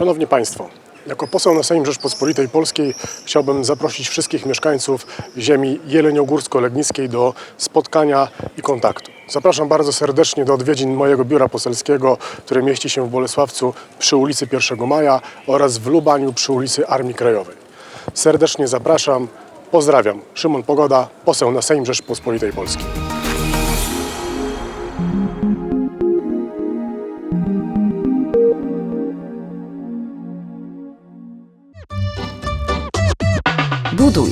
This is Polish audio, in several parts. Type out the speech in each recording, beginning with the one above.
Szanowni Państwo, jako poseł na Sejm Rzeczpospolitej Polskiej chciałbym zaprosić wszystkich mieszkańców ziemi jeleniogórsko-legnickiej do spotkania i kontaktu. Zapraszam bardzo serdecznie do odwiedzin mojego biura poselskiego, które mieści się w Bolesławcu przy ulicy 1 Maja oraz w Lubaniu przy ulicy Armii Krajowej. Serdecznie zapraszam, pozdrawiam. Szymon Pogoda, poseł na Sejm Rzeczpospolitej Polskiej.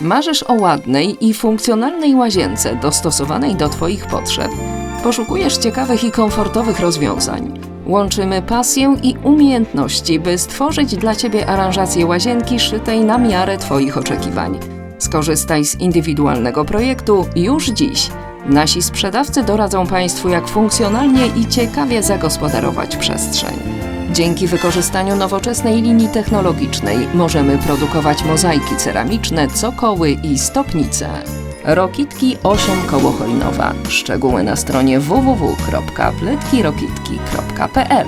Marzysz o ładnej i funkcjonalnej łazience dostosowanej do Twoich potrzeb? Poszukujesz ciekawych i komfortowych rozwiązań. Łączymy pasję i umiejętności, by stworzyć dla Ciebie aranżację łazienki szytej na miarę Twoich oczekiwań. Skorzystaj z indywidualnego projektu już dziś. Nasi sprzedawcy doradzą Państwu, jak funkcjonalnie i ciekawie zagospodarować przestrzeń. Dzięki wykorzystaniu nowoczesnej linii technologicznej możemy produkować mozaiki ceramiczne, cokoły i stopnice. Rokitki 8 Kołochojnowa. Szczegóły na stronie www.pletkirokitki.pl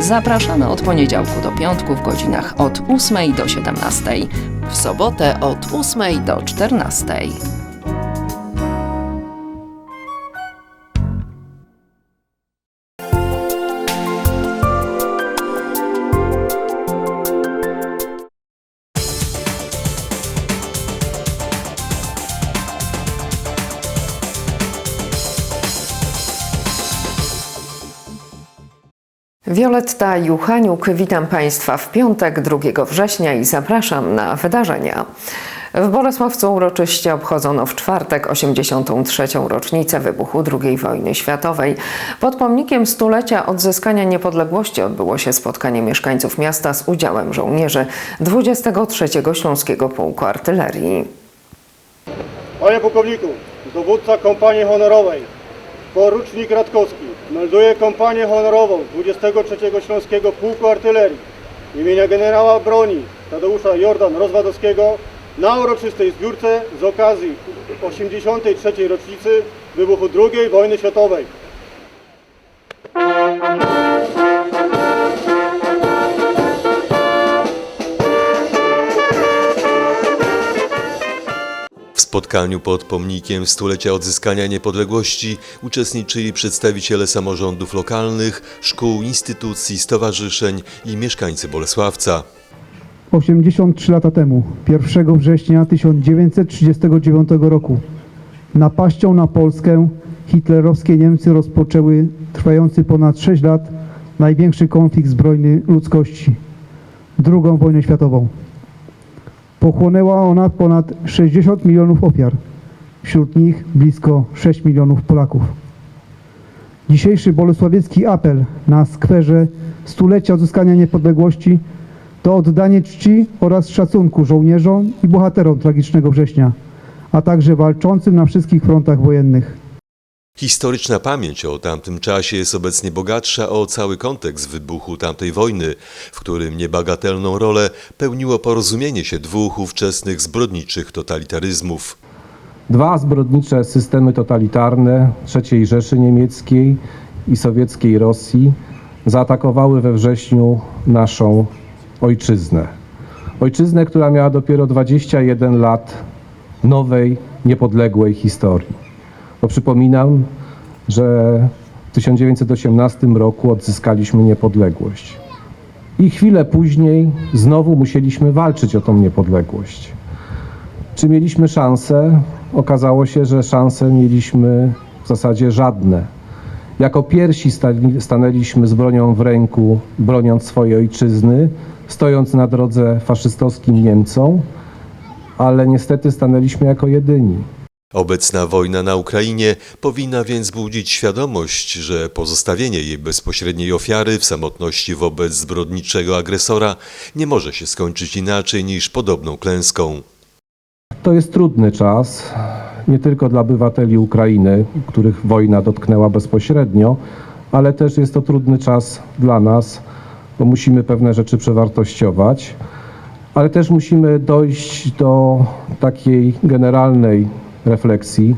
Zapraszamy od poniedziałku do piątku w godzinach od 8 do 17, w sobotę od 8 do 14. Wioletta Juchaniuk, witam Państwa w piątek 2 września i zapraszam na wydarzenia. W Bolesławcu uroczyście obchodzono w czwartek 83. rocznicę wybuchu II wojny światowej. Pod pomnikiem stulecia odzyskania niepodległości odbyło się spotkanie mieszkańców miasta z udziałem żołnierzy 23. Śląskiego Pułku Artylerii. Panie pułkowniku, dowódca kompanii honorowej, porucznik Radkowski, melduje kompanię honorową 23 Śląskiego Pułku Artylerii imienia generała broni Tadeusza Jordan Rozwadowskiego na uroczystej zbiórce z okazji 83. rocznicy wybuchu II wojny światowej. Spotkaniu pod pomnikiem stulecia odzyskania niepodległości uczestniczyli przedstawiciele samorządów lokalnych, szkół, instytucji, stowarzyszeń i mieszkańcy Bolesławca. 83 lata temu, 1 września 1939 roku, napaścią na Polskę hitlerowskie Niemcy rozpoczęły trwający ponad 6 lat największy konflikt zbrojny ludzkości II wojnę światową. Pochłonęła ona ponad 60 milionów ofiar, wśród nich blisko 6 milionów Polaków. Dzisiejszy bolesławiecki apel na skwerze stulecia odzyskania niepodległości to oddanie czci oraz szacunku żołnierzom i bohaterom tragicznego września, a także walczącym na wszystkich frontach wojennych. Historyczna pamięć o tamtym czasie jest obecnie bogatsza o cały kontekst wybuchu tamtej wojny, w którym niebagatelną rolę pełniło porozumienie się dwóch ówczesnych zbrodniczych totalitaryzmów. Dwa zbrodnicze systemy totalitarne III Rzeszy Niemieckiej i sowieckiej Rosji zaatakowały we wrześniu naszą ojczyznę. Ojczyznę, która miała dopiero 21 lat nowej, niepodległej historii. Bo przypominam, że w 1918 roku odzyskaliśmy niepodległość. I chwilę później znowu musieliśmy walczyć o tą niepodległość. Czy mieliśmy szansę? Okazało się, że szanse mieliśmy w zasadzie żadne. Jako pierwsi stanęliśmy z bronią w ręku, broniąc swojej ojczyzny, stojąc na drodze faszystowskim Niemcom, ale niestety stanęliśmy jako jedyni. Obecna wojna na Ukrainie powinna więc budzić świadomość, że pozostawienie jej bezpośredniej ofiary w samotności wobec zbrodniczego agresora nie może się skończyć inaczej niż podobną klęską. To jest trudny czas, nie tylko dla obywateli Ukrainy, których wojna dotknęła bezpośrednio, ale też jest to trudny czas dla nas, bo musimy pewne rzeczy przewartościować, ale też musimy dojść do takiej generalnej refleksji,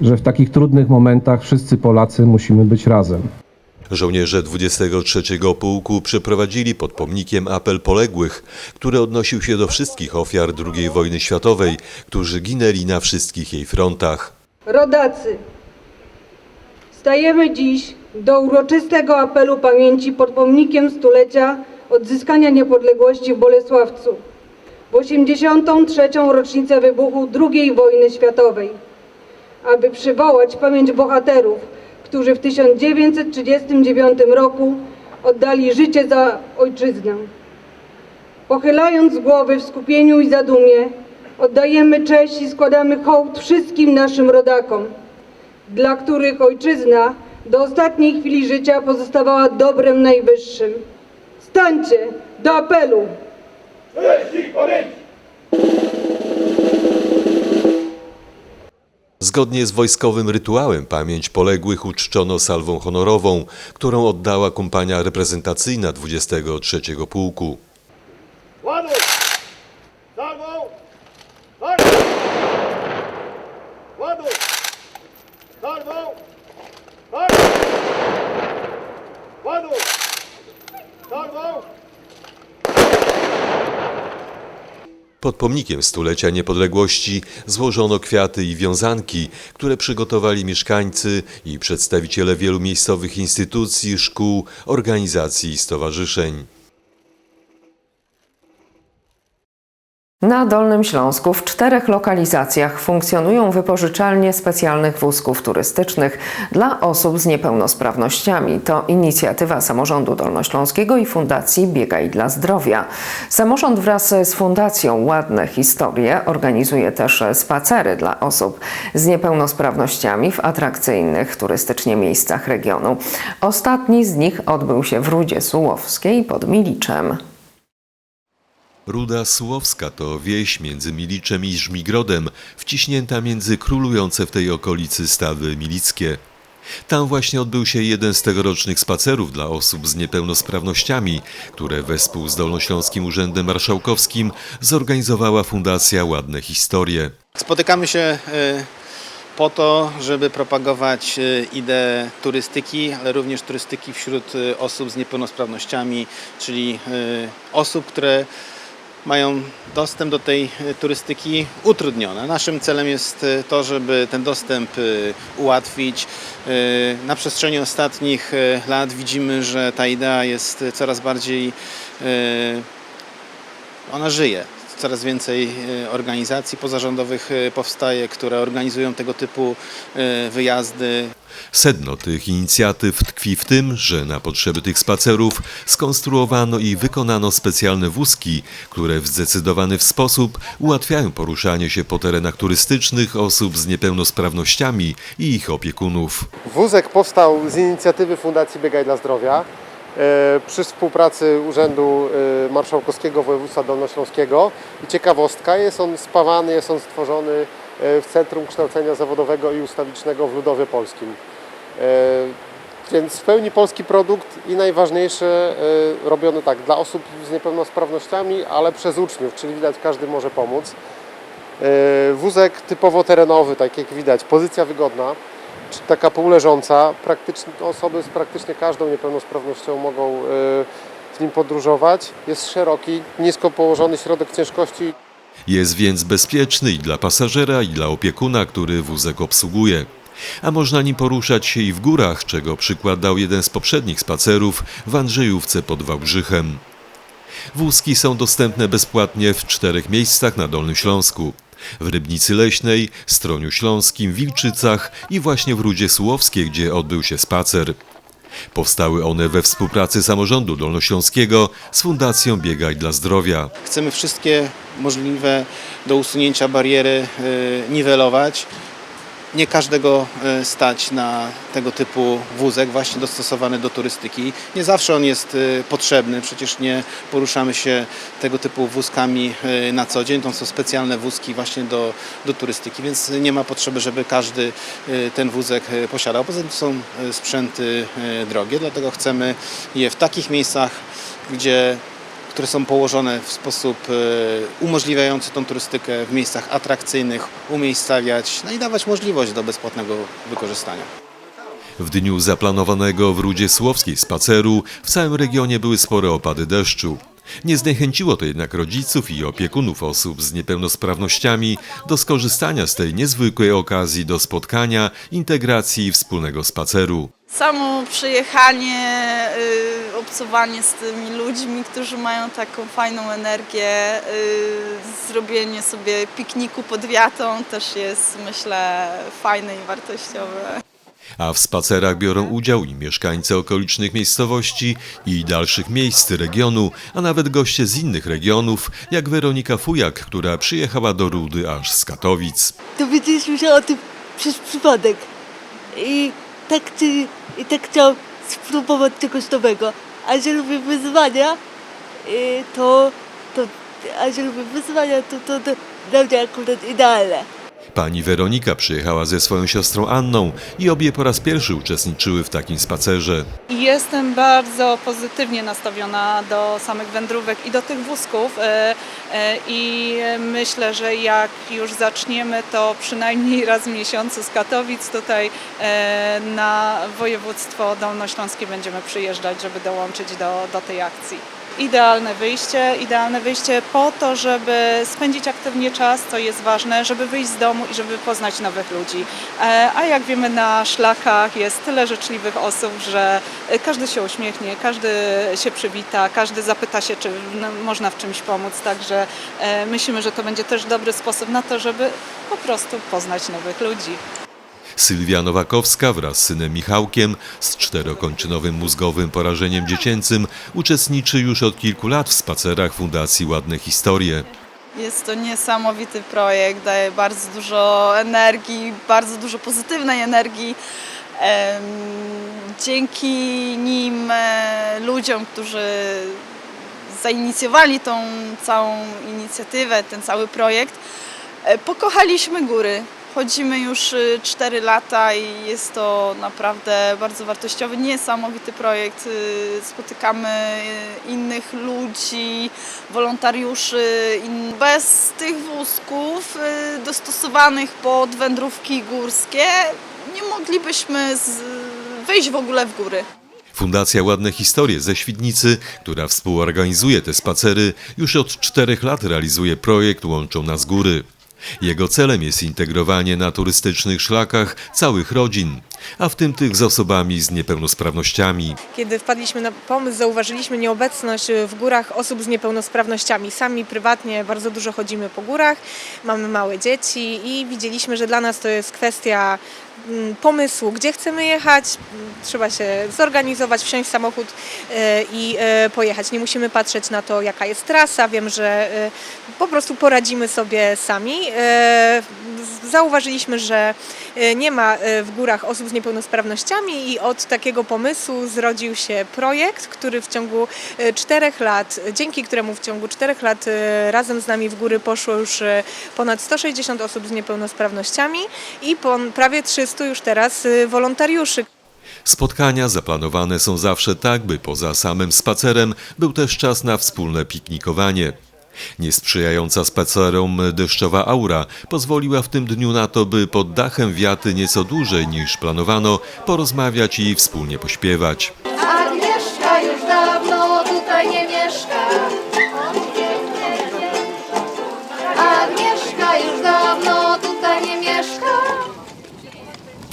że w takich trudnych momentach wszyscy Polacy musimy być razem. Żołnierze 23 Pułku przeprowadzili pod pomnikiem apel poległych, który odnosił się do wszystkich ofiar II wojny światowej, którzy ginęli na wszystkich jej frontach. Rodacy, stajemy dziś do uroczystego apelu pamięci pod pomnikiem stulecia odzyskania niepodległości w Bolesławcu w 83. rocznicę wybuchu II wojny światowej, aby przywołać pamięć bohaterów, którzy w 1939 roku oddali życie za ojczyznę. Pochylając głowy w skupieniu i zadumie, oddajemy cześć i składamy hołd wszystkim naszym rodakom, dla których ojczyzna do ostatniej chwili życia pozostawała dobrem najwyższym. Stańcie do apelu! Zgodnie z wojskowym rytuałem pamięć poległych uczczono salwą honorową, którą oddała kompania reprezentacyjna 23 Pułku. Salwą! Walcz! Ładuj! Salwą! Walcz! Ładuj! Salwą! Pod pomnikiem stulecia niepodległości złożono kwiaty i wiązanki, które przygotowali mieszkańcy i przedstawiciele wielu miejscowych instytucji, szkół, organizacji i stowarzyszeń. Na Dolnym Śląsku w czterech lokalizacjach funkcjonują wypożyczalnie specjalnych wózków turystycznych dla osób z niepełnosprawnościami. To inicjatywa Samorządu Dolnośląskiego i Fundacji Biegaj dla Zdrowia. Samorząd wraz z Fundacją Ładne Historie organizuje też spacery dla osób z niepełnosprawnościami w atrakcyjnych turystycznie miejscach regionu. Ostatni z nich odbył się w Rudzie Sułowskiej pod Miliczem. Ruda Sułowska to wieś między Miliczem i Żmigrodem, wciśnięta między królujące w tej okolicy stawy milickie. Tam właśnie odbył się jeden z tegorocznych spacerów dla osób z niepełnosprawnościami, które wespół z Dolnośląskim Urzędem Marszałkowskim zorganizowała Fundacja Ładne Historie. Spotykamy się e, po to, żeby propagować e, ideę turystyki, ale również turystyki wśród e, osób z niepełnosprawnościami, czyli osób, które mają dostęp do tej e, turystyki utrudniony. Naszym celem jest e, to, żeby ten dostęp e, ułatwić. Na przestrzeni ostatnich lat widzimy, że ta idea jest coraz bardziej ona żyje. Coraz więcej organizacji pozarządowych powstaje, które organizują tego typu wyjazdy. Sedno tych inicjatyw tkwi w tym, że na potrzeby tych spacerów skonstruowano i wykonano specjalne wózki, które w zdecydowany sposób ułatwiają poruszanie się po terenach turystycznych osób z niepełnosprawnościami i ich opiekunów. Wózek powstał z inicjatywy Fundacji Biegaj dla Zdrowia e, przy współpracy Urzędu e, Marszałkowskiego Województwa Dolnośląskiego. I ciekawostka, jest on spawany, jest on stworzony w Centrum Kształcenia Zawodowego i Ustawicznego w Ludowie Polskim. E, Więc w pełni polski produkt i najważniejsze e, robiony tak dla osób z niepełnosprawnościami, ale przez uczniów, czyli widać każdy może pomóc. E, Wózek typowo terenowy, tak jak widać, pozycja wygodna, taka półleżąca. Praktycznie, osoby z praktycznie każdą niepełnosprawnością mogą e, w nim podróżować. Jest szeroki, nisko położony środek ciężkości. Jest więc bezpieczny i dla pasażera, i dla opiekuna, który wózek obsługuje. A można nim poruszać się i w górach, czego przykład dał jeden z poprzednich spacerów w Andrzejówce pod Wałbrzychem. Wózki są dostępne bezpłatnie w czterech miejscach na Dolnym Śląsku. W Rybnicy Leśnej, Stroniu Śląskim, Wilczycach i właśnie w Rudzie Sułowskiej, gdzie odbył się spacer. Powstały one we współpracy samorządu dolnośląskiego z Fundacją Biegaj dla Zdrowia. Chcemy wszystkie możliwe do usunięcia bariery y, niwelować. Nie każdego y, stać na tego typu wózek właśnie dostosowany do turystyki. Nie zawsze on jest y, potrzebny, przecież nie poruszamy się tego typu wózkami y, na co dzień. To są specjalne wózki właśnie do, do turystyki, więc nie ma potrzeby, żeby każdy ten wózek posiadał. Poza tym są sprzęty drogie, dlatego chcemy je w takich miejscach, gdzie które są położone w sposób e, umożliwiający tą turystykę w miejscach atrakcyjnych, umiejscawiać no i dawać możliwość do bezpłatnego wykorzystania. W dniu zaplanowanego w Rudzie Słowskiej spaceru w całym regionie były spore opady deszczu. Nie zniechęciło to jednak rodziców i opiekunów osób z niepełnosprawnościami do skorzystania z tej niezwykłej okazji do spotkania, integracji i wspólnego spaceru. Samo przyjechanie, y, obcowanie z tymi ludźmi, którzy mają taką fajną energię, y, zrobienie sobie pikniku pod wiatą też jest myślę fajne i wartościowe. A w spacerach biorą udział i mieszkańcy okolicznych miejscowości i dalszych miejsc regionu, a nawet goście z innych regionów, jak Weronika Fujak, która przyjechała do Rudy aż z Katowic. dowiedzieliśmy się o tym przez przypadek. I tak, i tak chciałam spróbować czegoś nowego. A że lubię wyzwania, y, to, to, a że lubię wyzwania, to, to, to dla mnie akurat idealne. Pani Weronika przyjechała ze swoją siostrą Anną i obie po raz pierwszy uczestniczyły w takim spacerze. Jestem bardzo pozytywnie nastawiona do samych wędrówek i do tych wózków e, e, i myślę, że jak już zaczniemy to przynajmniej raz w miesiącu z Katowic tutaj e, na województwo dolnośląskie będziemy przyjeżdżać, żeby dołączyć do, do tej akcji. Idealne wyjście, idealne wyjście po to, żeby spędzić aktywnie czas, co jest ważne, żeby wyjść z domu i żeby poznać nowych ludzi. E, A jak wiemy, na szlakach jest tyle życzliwych osób, że każdy się uśmiechnie, każdy się przywita, każdy zapyta się, czy no, można w czymś pomóc. Także e, myślimy, że to będzie też dobry sposób na to, żeby po prostu poznać nowych ludzi. Sylwia Nowakowska wraz z synem Michałkiem z czterokończynowym mózgowym porażeniem dziecięcym uczestniczy już od kilku lat w spacerach Fundacji Ładne Historie. Jest to niesamowity projekt, daje bardzo dużo energii, bardzo dużo pozytywnej energii. Dzięki nim e, ludziom, którzy zainicjowali tą całą inicjatywę, ten cały projekt, e, pokochaliśmy góry. Chodzimy już 4 lata i jest to naprawdę bardzo wartościowy, niesamowity projekt. Y, Spotykamy y, innych ludzi, wolontariuszy. Bez tych wózków y, dostosowanych pod wędrówki górskie nie moglibyśmy wyjść w ogóle w góry. Fundacja Ładne Historie ze Świdnicy, która współorganizuje te spacery, już od czterech lat realizuje projekt Łączą nas góry. Jego celem jest integrowanie na turystycznych szlakach całych rodzin, a w tym tych z osobami z niepełnosprawnościami. Kiedy wpadliśmy na pomysł, zauważyliśmy nieobecność y, w górach osób z niepełnosprawnościami. Sami prywatnie bardzo dużo chodzimy po górach, mamy małe dzieci i widzieliśmy, że dla nas to jest kwestia pomysłu, gdzie chcemy jechać. Mm, Trzeba się zorganizować, wsiąść w samochód y, i y, pojechać. Nie musimy patrzeć na to, jaka jest trasa. Wiem, że y, po prostu poradzimy sobie sami. Zauważyliśmy, że nie ma w górach osób z niepełnosprawnościami i od takiego pomysłu zrodził się projekt, który w ciągu czterech lat, dzięki któremu w ciągu czterech lat razem z nami w góry poszło już ponad 160 osób z niepełnosprawnościami i prawie 300 już teraz y, wolontariuszy. Spotkania zaplanowane są zawsze tak, by poza samym spacerem był też czas na wspólne piknikowanie. Niesprzyjająca spacerom deszczowa aura pozwoliła w tym dniu na to, by pod dachem wiaty nieco dłużej niż planowano porozmawiać i wspólnie pośpiewać.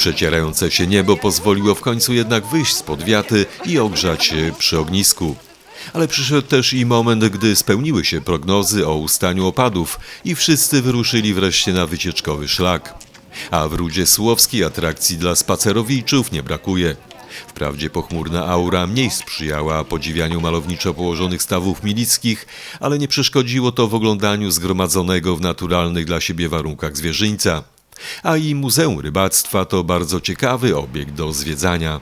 Przecierające się niebo pozwoliło w końcu jednak wyjść spod wiaty i ogrzać się przy ognisku. Ale przyszedł też i moment, gdy spełniły się prognozy o ustaniu opadów i wszyscy wyruszyli wreszcie na wycieczkowy szlak. A w Rudzie Słowskiej atrakcji dla spacerowiczów nie brakuje. Wprawdzie pochmurna aura mniej sprzyjała podziwianiu malowniczo położonych stawów milickich, ale nie przeszkodziło to w oglądaniu zgromadzonego w naturalnych dla siebie warunkach zwierzyńca. A i Muzeum Rybactwa to bardzo ciekawy obiekt do zwiedzania.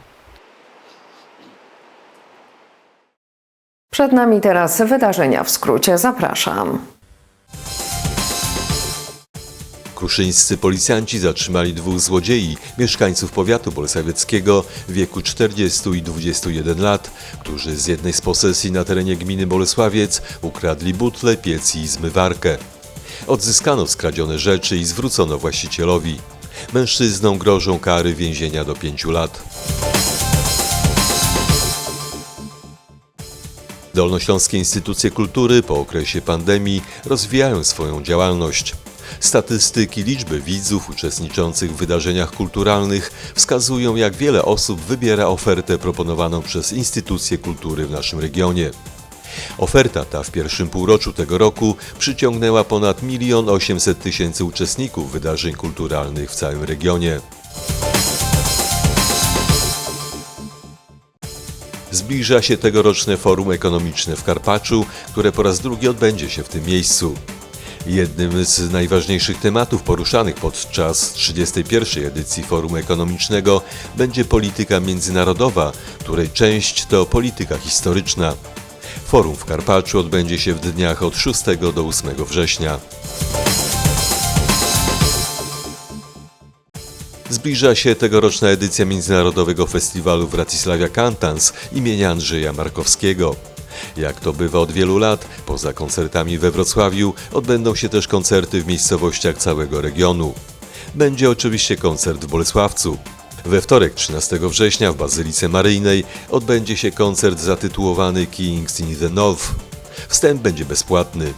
Przed nami teraz wydarzenia w skrócie. Zapraszam. Kruszyńscy policjanci zatrzymali dwóch złodziei, mieszkańców powiatu bolesławieckiego w wieku 40 i 21 lat, którzy z jednej z posesji na terenie gminy Bolesławiec ukradli butle, piec i zmywarkę. Odzyskano skradzione rzeczy i zwrócono właścicielowi. Mężczyznom grożą kary więzienia do 5 lat. Dolnośląskie instytucje kultury po okresie pandemii rozwijają swoją działalność. Statystyki liczby widzów uczestniczących w wydarzeniach kulturalnych wskazują, jak wiele osób wybiera ofertę proponowaną przez instytucje kultury w naszym regionie. Oferta ta w pierwszym półroczu tego roku przyciągnęła ponad 1 800 tysięcy uczestników wydarzeń kulturalnych w całym regionie. Zbliża się tegoroczne Forum Ekonomiczne w Karpaczu, które po raz drugi odbędzie się w tym miejscu. Jednym z najważniejszych tematów poruszanych podczas 31. edycji Forum Ekonomicznego będzie polityka międzynarodowa, której część to polityka historyczna. Forum w Karpaczu odbędzie się w dniach od 6 do 8 września. Zbliża się tegoroczna edycja Międzynarodowego Festiwalu Wratysławia Cantans imienia Andrzeja Markowskiego. Jak to bywa od wielu lat, poza koncertami we Wrocławiu odbędą się też koncerty w miejscowościach całego regionu. Będzie oczywiście koncert w Bolesławcu. We wtorek 13 września w Bazylice Maryjnej odbędzie się koncert zatytułowany Kings in the North. Wstęp będzie bezpłatny.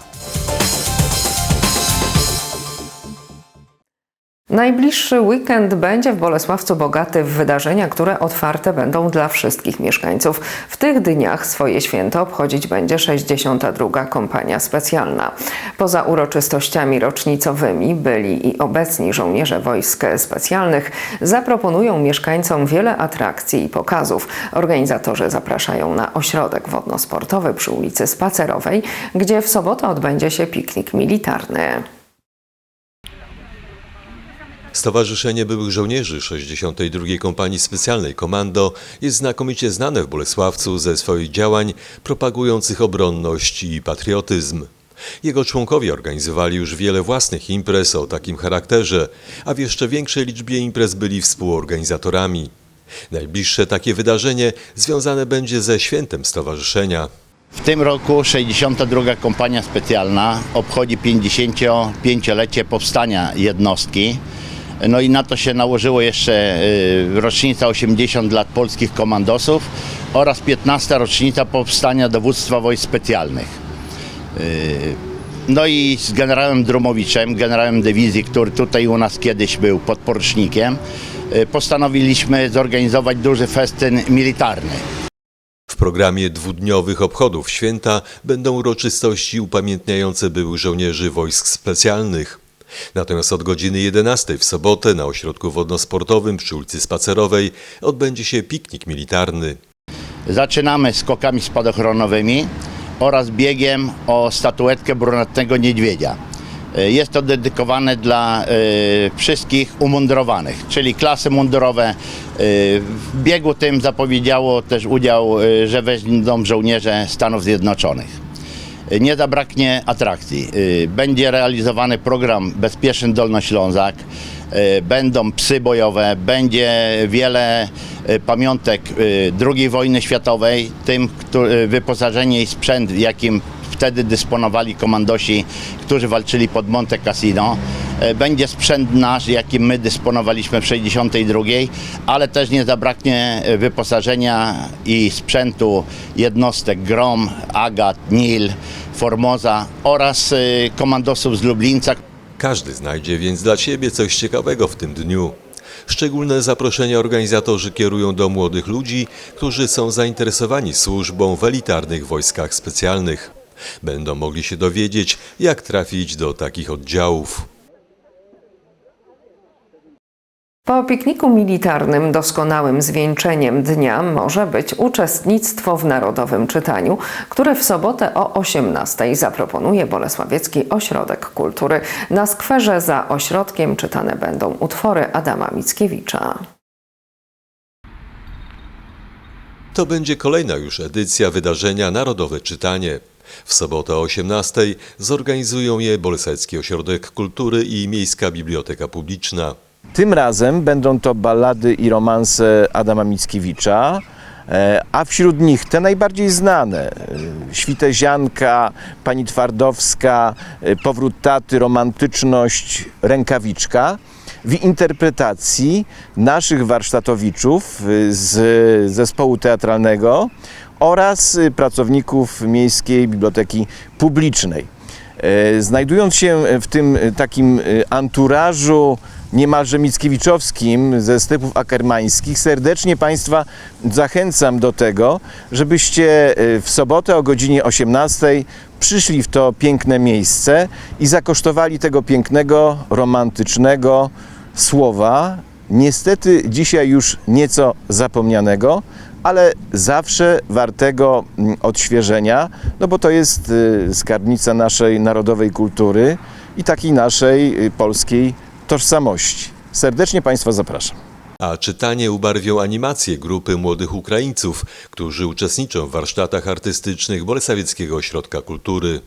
Najbliższy weekend będzie w Bolesławcu bogaty w wydarzenia, które otwarte będą dla wszystkich mieszkańców. W tych dniach swoje święto obchodzić będzie 62. kompania specjalna. Poza uroczystościami rocznicowymi byli i obecni żołnierze wojsk specjalnych zaproponują mieszkańcom wiele atrakcji i pokazów. Organizatorzy zapraszają na ośrodek wodno-sportowy przy ulicy Spacerowej, gdzie w sobotę odbędzie się piknik militarny. Stowarzyszenie Byłych Żołnierzy 62. Kompanii Specjalnej Komando jest znakomicie znane w Bolesławcu ze swoich działań propagujących obronność i patriotyzm. Jego członkowie organizowali już wiele własnych imprez o takim charakterze, a w jeszcze większej liczbie imprez byli współorganizatorami. Najbliższe takie wydarzenie związane będzie ze świętem stowarzyszenia. W tym roku 62. Kompania Specjalna obchodzi 55-lecie powstania jednostki. No i na to się nałożyło jeszcze y, rocznica 80 lat polskich komandosów oraz 15 rocznica powstania dowództwa wojsk specjalnych. Y, No i z generałem Drumowiczem, generałem dywizji, który tutaj u nas kiedyś był podporucznikiem, y, postanowiliśmy zorganizować duży festyn militarny. W programie dwudniowych obchodów święta będą uroczystości upamiętniające byłych żołnierzy wojsk specjalnych. Natomiast od godziny 11 w sobotę na ośrodku wodnosportowym przy ulicy Spacerowej odbędzie się piknik militarny. Zaczynamy skokami spadochronowymi oraz biegiem o statuetkę brunatnego niedźwiedzia. Y, Jest to dedykowane dla y, wszystkich umundurowanych, czyli klasy mundurowe. Y, w biegu tym zapowiedziało też udział, y, że weźmą żołnierze Stanów Zjednoczonych. Nie zabraknie atrakcji. Y, Będzie realizowany program Bezpieczny Dolnoślązak. Y, Będą psy bojowe, będzie wiele y, pamiątek II wojny światowej, tym wyposażenie i sprzęt, jakim wtedy dysponowali komandosi, którzy walczyli pod Monte Cassino. E, Będzie sprzęt nasz, jakim my dysponowaliśmy w 62, ale też nie zabraknie e, wyposażenia i sprzętu jednostek Grom, Agat, Nil, Formosa oraz e, komandosów z Lublińca, Każdy znajdzie więc dla siebie coś ciekawego w tym dniu. Szczególne zaproszenia organizatorzy kierują do młodych ludzi, którzy są zainteresowani służbą w elitarnych wojskach specjalnych. Będą mogli się dowiedzieć, jak trafić do takich oddziałów. Po pikniku militarnym doskonałym zwieńczeniem dnia może być uczestnictwo w Narodowym Czytaniu, które w sobotę o 18 zaproponuje Bolesławiecki Ośrodek Kultury. Na skwerze za ośrodkiem czytane będą utwory Adama Mickiewicza. To będzie kolejna już edycja wydarzenia Narodowe Czytanie. W sobotę o 18 zorganizują je Bolesławski Ośrodek Kultury i Miejska Biblioteka Publiczna. Tym razem będą to ballady i romanse Adama Mickiewicza, e, a wśród nich te najbardziej znane e, Świtezianka, Pani Twardowska, e, Powrót taty, Romantyczność, Rękawiczka w interpretacji naszych warsztatowiczów z zespołu teatralnego oraz pracowników Miejskiej Biblioteki Publicznej. Znajdując się w tym takim anturażu niemalże mickiewiczowskim ze stepów akermańskich, serdecznie Państwa zachęcam do tego, żebyście e, w sobotę o godzinie 18 przyszli w to piękne miejsce i zakosztowali tego pięknego, romantycznego słowa, niestety dzisiaj już nieco zapomnianego, ale zawsze wartego mm, odświeżenia, no bo to jest y, skarbnica naszej narodowej kultury i takiej naszej y, polskiej tożsamości. Serdecznie Państwa zapraszam. A czytanie ubarwią animacje grupy młodych Ukraińców, którzy uczestniczą w warsztatach artystycznych Bolesławieckiego Ośrodka Kultury.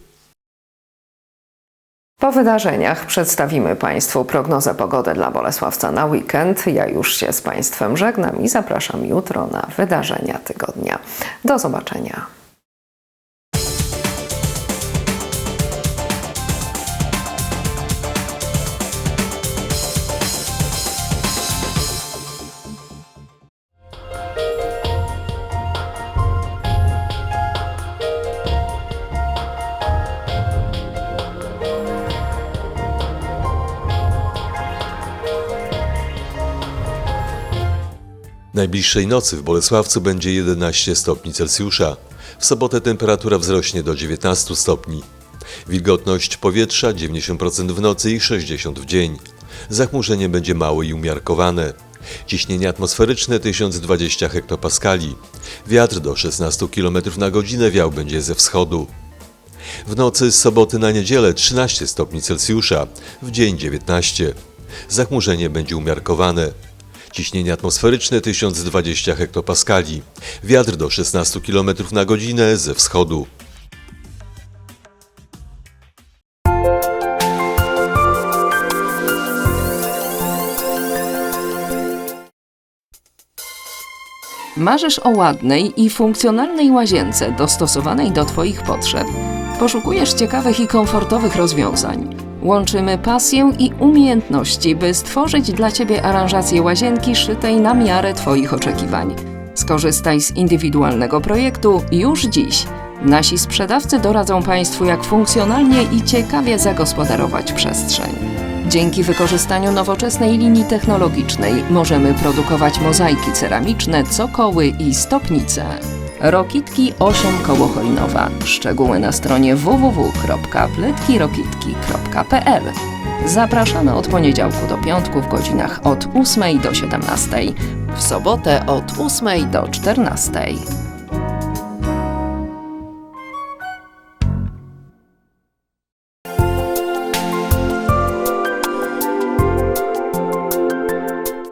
Po wydarzeniach przedstawimy Państwu prognozę pogody dla Bolesławca na weekend. Ja już się z Państwem żegnam i zapraszam jutro na wydarzenia tygodnia. Do zobaczenia. Najbliższej nocy w Bolesławcu będzie 11 stopni Celsjusza. W sobotę temperatura wzrośnie do 19 stopni. Wilgotność powietrza 90% w nocy i 60% w dzień. Zachmurzenie będzie małe i umiarkowane. Ciśnienie atmosferyczne 1020 hektopaskali. Wiatr do 16 km na godzinę wiał będzie ze wschodu. W nocy z soboty na niedzielę 13 stopni Celsjusza, w dzień 19. Zachmurzenie będzie umiarkowane. Ciśnienie atmosferyczne 1020 hektopaskali. Wiatr do 16 km na godzinę ze wschodu. Marzysz o ładnej i funkcjonalnej łazience dostosowanej do Twoich potrzeb. Poszukujesz ciekawych i komfortowych rozwiązań. Łączymy pasję i umiejętności, by stworzyć dla Ciebie aranżację łazienki szytej na miarę Twoich oczekiwań. Skorzystaj z indywidualnego projektu już dziś. Nasi sprzedawcy doradzą Państwu, jak funkcjonalnie i ciekawie zagospodarować przestrzeń. Dzięki wykorzystaniu nowoczesnej linii technologicznej możemy produkować mozaiki ceramiczne, cokoły i stopnice. Rokitki 8 Kołochojnowa. Szczegóły na stronie www.pletkirokitki.pl Zapraszamy od poniedziałku do piątku w godzinach od 8 do 17. W sobotę od 8 do 14.